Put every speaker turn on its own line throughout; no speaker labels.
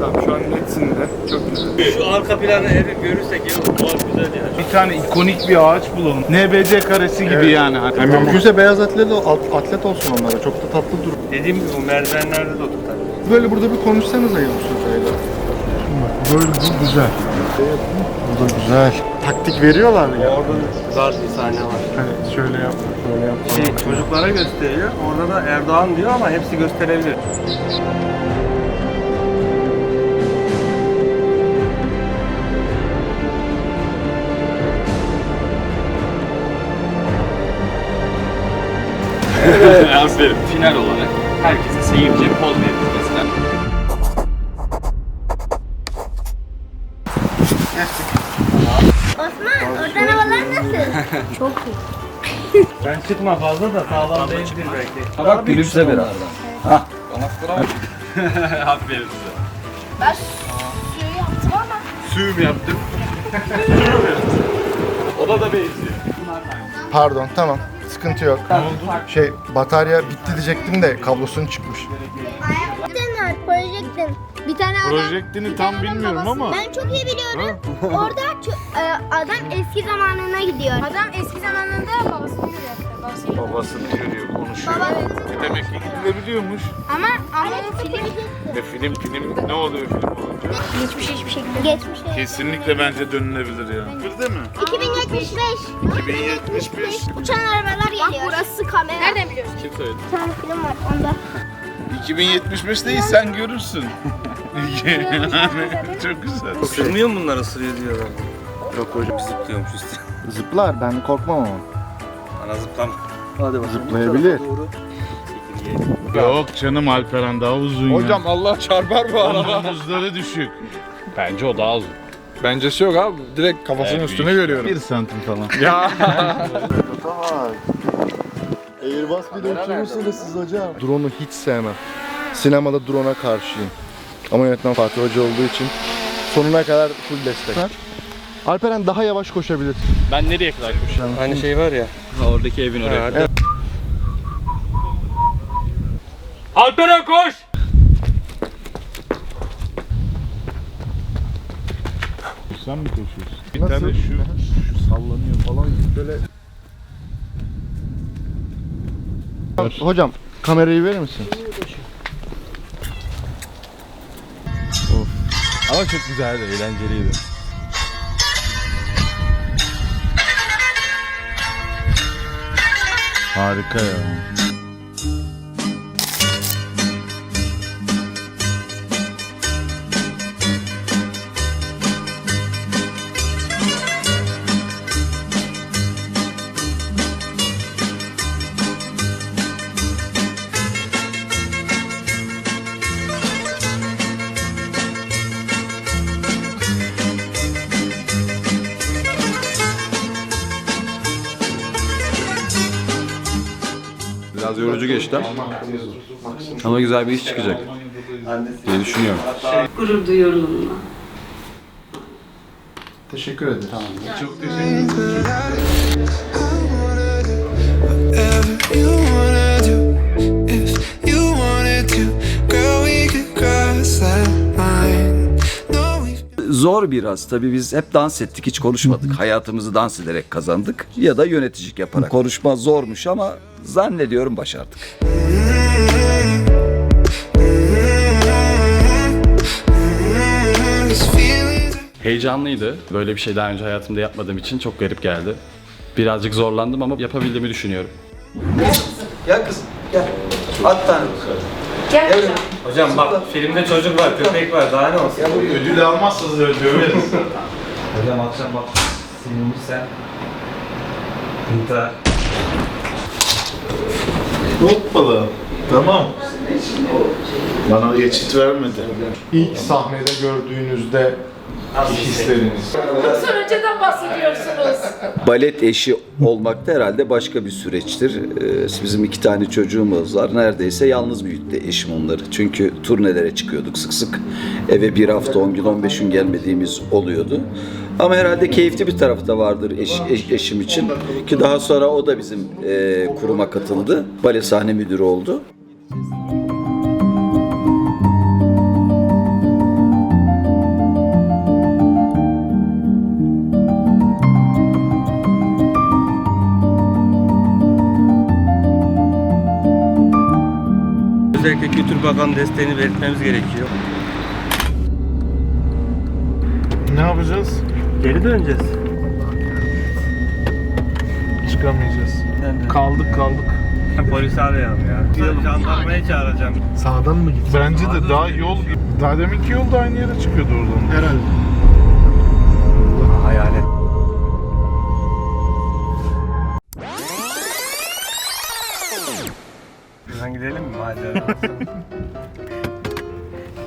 Tamam şu an netsin de. Çok güzel.
Şu arka planı evi görürsek ya bu güzel ya.
Bir tane ikonik bir ağaç bulalım. NBC karesi gibi yani. Hani
Yani mümkünse beyaz atlet, atlet olsun onlara. Çok da tatlı durur.
Dediğim gibi bu merdivenlerde de oturtar.
Böyle burada bir konuşsanız ayı Mustafa'yla. Böyle bu güzel. Bu da güzel. Taktik veriyorlar ya.
Orada zar bir sahne var.
Hani şöyle yap, şöyle yap.
Şey çocuklara gösteriyor. Orada da Erdoğan diyor ama hepsi gösterebilir.
Aferin. Final olarak herkese seyirciye poz veririz mesela.
Osman oradan havalar nasıl? Çok iyi.
Ben çıkma fazla da sağlam değildir belki.
Bak gülümse beraber. Hah. Anahtarı al. Aferin size.
Ben suyu yaptım ama.
Suyum yaptım.
O da da benziyor.
Pardon, tamam. Sıkıntı yok. Ne oldu? Şey, batarya bitti diyecektim de kablosun çıkmış.
Projektin. Bir tane adam.
Projektini
bir
tam
tane adam
bilmiyorum
babası-
ama.
Ben çok iyi biliyorum. Orada ço- e, adam eski zamanına gidiyor. Adam eski zamanında babasını görüyor. Babasını.
Babasını görüyor, konuşuyor.
Babasını-
E demek ki gidilebiliyormuş.
Ama ama o film
E film film ne oluyor film olunca?
geçmiş hiçbir şekilde. Geçmiş.
Kesinlikle bence dönülebilir ya. Değil mi?
2075.
2075.
Uçan arabalar geliyor. burası kamera. Nereden biliyorsun?
Kim söyledi?
Bir tane film var onda.
2075 değil sen görürsün. yani çok güzel.
Isırmıyor mu bunlar ısırıyor diyorlar.
Yok hocam.
Zıplıyormuş üstüne.
Zıplar, ben korkmam ama.
Ana zıplama. Hadi bakalım.
Zıplayabilir.
Yok canım Alperen daha uzun ya.
Hocam Allah çarpar bu arada.
Onun omuzları düşük.
Bence o daha uzun.
Bencesi yok abi. Direkt kafasının
Evet,
üstüne görüyorum.
Bir santim falan.
Ya.
Tamam. Airbus bile uçurursunuz siz hocam. Drone'u hiç sevmem. Sinemada drone'a karşıyım. Ama yönetmen Fatih Hoca olduğu için sonuna kadar full destek. Alperen daha yavaş koşabilir.
Ben nereye kadar koşacağım?
Hani şey var ya.
Ha, oradaki evin oraya.
hadi.
Alperen koş!
Sen mi koşuyorsun? Bir
Nasıl?
tane şu, şu sallanıyor falan böyle.
Hocam kamerayı verir misin?
Ama çok güzeldi, eğlenceliydi. Harika ya.
Biraz yorucu geçti ama güzel bir iş çıkacak diye düşünüyorum.
Gurur duyuyorum onunla.
Teşekkür ederim.
Çok teşekkür ederim.
Zor biraz. Tabii biz hep dans ettik, hiç konuşmadık. Hayatımızı dans ederek kazandık ya da yöneticilik yaparak. Konuşma zormuş ama zannediyorum başardık.
Heyecanlıydı. Böyle bir şey daha önce hayatımda yapmadığım için çok garip geldi. Birazcık zorlandım ama yapabildiğimi düşünüyorum.
Gel kızım, gel. At tane.
Hocam bak filmde çocuk var, köpek var. Daha ne olsun?
Ödül almazsanız öyle döveriz.
Hocam akşam bak. Sinirliysen. İntihar.
Hoppala. Tamam. Bana geçit vermedi.
İlk sahnede gördüğünüzde hisleriniz.
Önceden bahsediyorsunuz.
Balet eşi olmak da herhalde başka bir süreçtir. Ee, bizim iki tane çocuğumuz var. Neredeyse yalnız büyüttü eşim onları. Çünkü turnelere çıkıyorduk sık sık. Eve bir hafta, 10 gün, 15 gün gelmediğimiz oluyordu. Ama herhalde keyifli bir tarafı da vardır eş, eş- eşim için. Ki daha sonra o da bizim e, kuruma katıldı. Bale sahne müdürü oldu.
Bakanı desteğini belirtmemiz gerekiyor.
Ne yapacağız?
Geri döneceğiz.
Çıkamayacağız. Kaldık kaldık.
Polisi arayalım ya. Jandarmayı çağıracağım.
Sağdan mı gitsin?
Bence de daha yol daha deminki yol da aynı yere çıkıyordu oradan.
Herhalde.
Hayalet. Gidelim mi macera?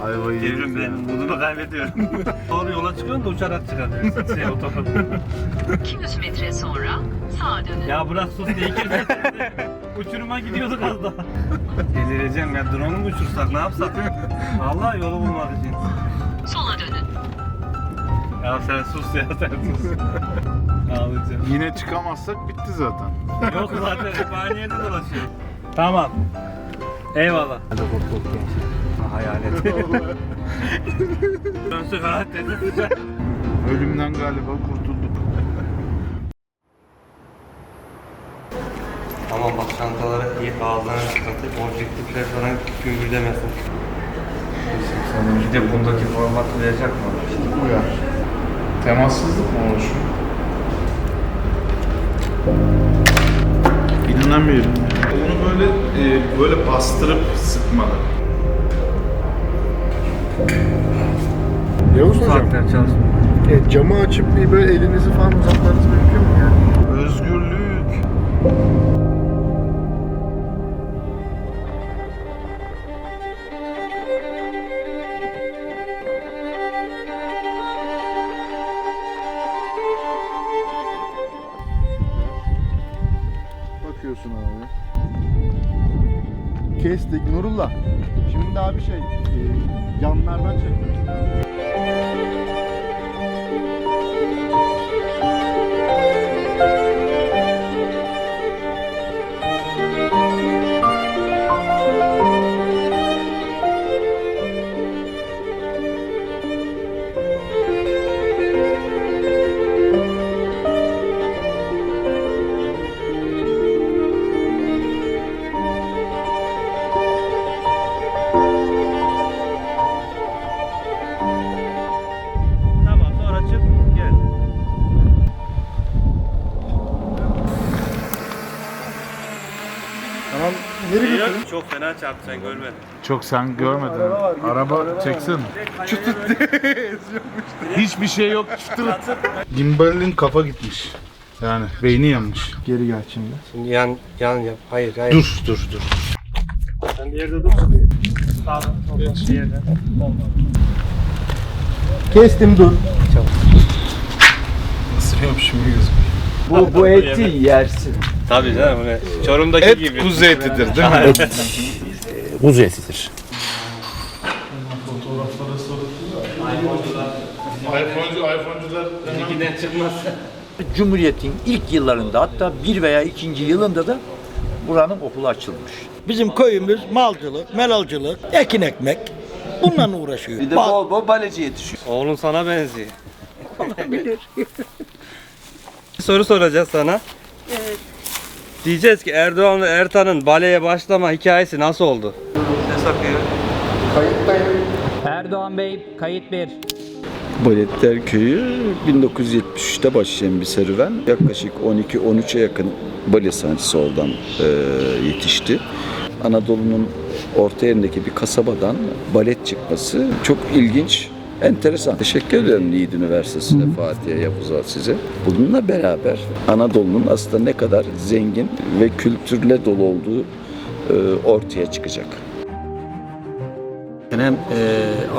Ayvayı
Devrim benim umudumu kaybediyorum. Doğru yola çıkıyorsun da uçarak çıkarıyorsun. Şey otoban.
200 metre sonra sağa dönün.
ya bırak sus ne 200 metre. Uçuruma gidiyorduk az daha. Delireceğim ya drone mu uçursak ne yapsak? Allah yolu bulmadı için.
Sola dönün.
Ya sen sus ya sen sus. Ağlayacağım.
Yine çıkamazsak bitti zaten.
Yok zaten yerde dolaşıyor. Tamam. Eyvallah. Hadi kork kork Hayalet. Dönsün rahat dedi.
Ölümden galiba kurtulduk.
Tamam bak çantaları iyi ağızlarına çıkartıp objektifler falan gümbürdemesin. Bir de bundaki formatı verecek mi?
Bu ya. Temassızlık mı oluşuyor? İnanamıyorum. Böyle e, böyle bastırıp sıkmalı.
Yavuz hocam,
Saatler çalışmıyor.
e, camı açıp bir böyle elinizi falan uzatmanız mümkün mü yani?
Özgürlük.
Bakıyorsun abi. Kestik Nurullah. Şimdi bir şey, e, yanlardan çekmek.
Çarptı sen görmedin.
Çok sen görmedin.
Araba var, git,
Araba çeksin. Hiçbir şey yok. Çıtır. Gimbal'in kafa gitmiş. Yani beyni yanmış.
Geri gel şimdi.
Şimdi yan yan yap. Hayır hayır.
Dur dur dur.
Sen bir yerde dur. Bir. Olmaz.
Kestim dur.
Isırıyormuşum gibi gözüküyor.
Bu, bu eti yersin.
Tabii canım? Çorum'daki
Et
gibi.
kuzu etidir değil mi?
Kuzu etidir.
iPhone'cu, iPhone'cular
Giden çıkmaz.
Cumhuriyet'in ilk yıllarında hatta bir veya ikinci yılında da buranın okulu açılmış.
Bizim köyümüz malcılık, melalcılık, ekin ekmek. Bununla uğraşıyor.
Bir de
Bal-
bol bol baleci yetişiyor.
Oğlun sana benziyor. Olabilir. soru soracağız sana.
Evet.
Diyeceğiz ki Erdoğan ve Ertan'ın baleye başlama hikayesi nasıl oldu? Ne sakıyor?
Erdoğan Bey kayıt bir.
Baletler Köyü 1973'te başlayan bir serüven. Yaklaşık 12-13'e yakın bale sanatçısı oradan e, yetişti. Anadolu'nun orta yerindeki bir kasabadan balet çıkması çok ilginç, enteresan. Teşekkür ederim Yiğit Üniversitesi'ne, Fatih'e, Yavuz'a size. Bununla beraber Anadolu'nun aslında ne kadar zengin ve kültürle dolu olduğu e, ortaya çıkacak.
Hem e,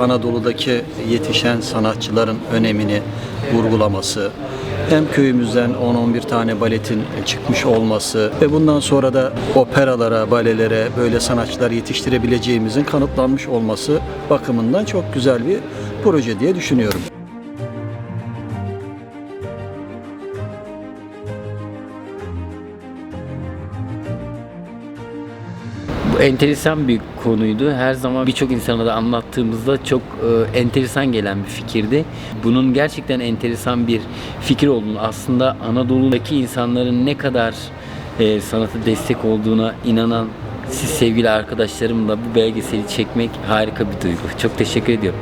Anadolu'daki yetişen sanatçıların önemini vurgulaması, hem köyümüzden 10-11 tane baletin çıkmış olması ve bundan sonra da operalara, balelere böyle sanatçılar yetiştirebileceğimizin kanıtlanmış olması bakımından çok güzel bir proje diye düşünüyorum.
Enteresan bir konuydu. Her zaman birçok insana da anlattığımızda çok e, enteresan gelen bir fikirdi. Bunun gerçekten enteresan bir fikir olduğunu aslında Anadolu'daki insanların ne kadar e, sanata destek olduğuna inanan siz sevgili arkadaşlarımla bu belgeseli çekmek harika bir duygu. Çok teşekkür ediyorum.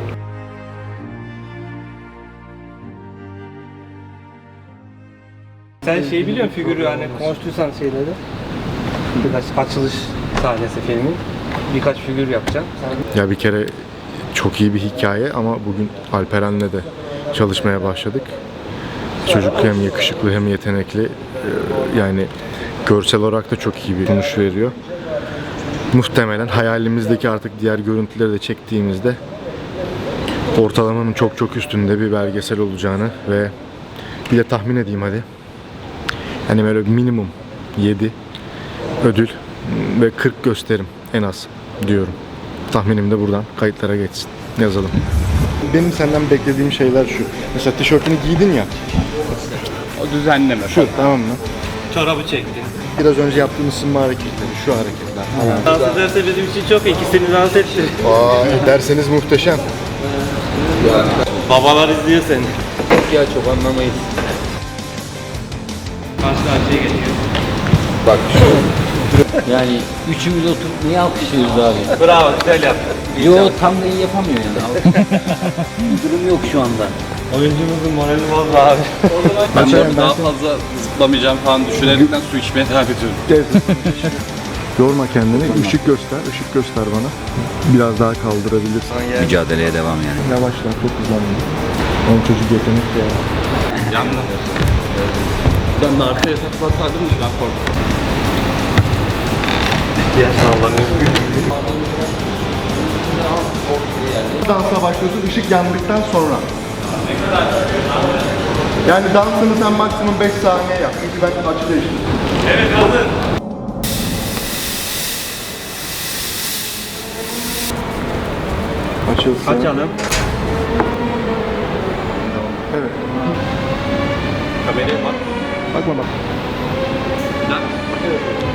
Sen şeyi biliyor musun figürü hani konuştuysan şeyleri? Birkaç açılış sahnesi filmin. Birkaç figür yapacağım.
Ya bir kere çok iyi bir hikaye ama bugün Alperen'le de çalışmaya başladık. Çocuk hem yakışıklı hem yetenekli. Ee, Yani görsel olarak da çok iyi bir sonuç veriyor. Muhtemelen hayalimizdeki artık diğer görüntüleri de çektiğimizde ortalamanın çok çok üstünde bir belgesel olacağını ve bir de tahmin edeyim hadi. Yani böyle minimum 7 ödül ve 40 gösterim en az diyorum. Tahminim de buradan kayıtlara geçsin. Yazalım. Benim senden beklediğim şeyler şu. Mesela tişörtünü giydin ya.
O düzenleme.
Şu tamam mı?
Çorabı çektin.
Biraz önce yaptığın ısınma hareketleri, şu hareketler falan.
Dans ederse bizim için çok ikisini dans etti.
Aa, derseniz muhteşem.
Babalar izliyor seni.
Ya çok anlamayız.
Karşı karşıya geçiyor.
Bak
Yani üçümüz oturup niye alkışlıyoruz abi?
Bravo güzel yaptın.
Yo tam da iyi yapamıyor yani. Durum yok şu anda.
Oyuncumuzun morali bozdu abi.
Ben arada daha fazla zıplamayacağım falan düşünerekten su içmeye devam ediyorum.
yorma kendini. Işık göster, ışık göster bana. Biraz daha kaldırabilirsin.
Mücadeleye devam yani.
Yavaşla, çok hızlanma. Onun çocuk yetenek ya.
Yandım. Ben de arkaya saklasaydım da ben korktum.
Ya sallanıyor.
Dansa başlıyorsun ışık yandıktan sonra. Yani dansını sen maksimum 5 saniye yap. Çünkü ben açı değiştirdim.
Evet hazır.
Açılsın.
Açalım.
Evet.
Kameraya bak.
Bakma bak. Thank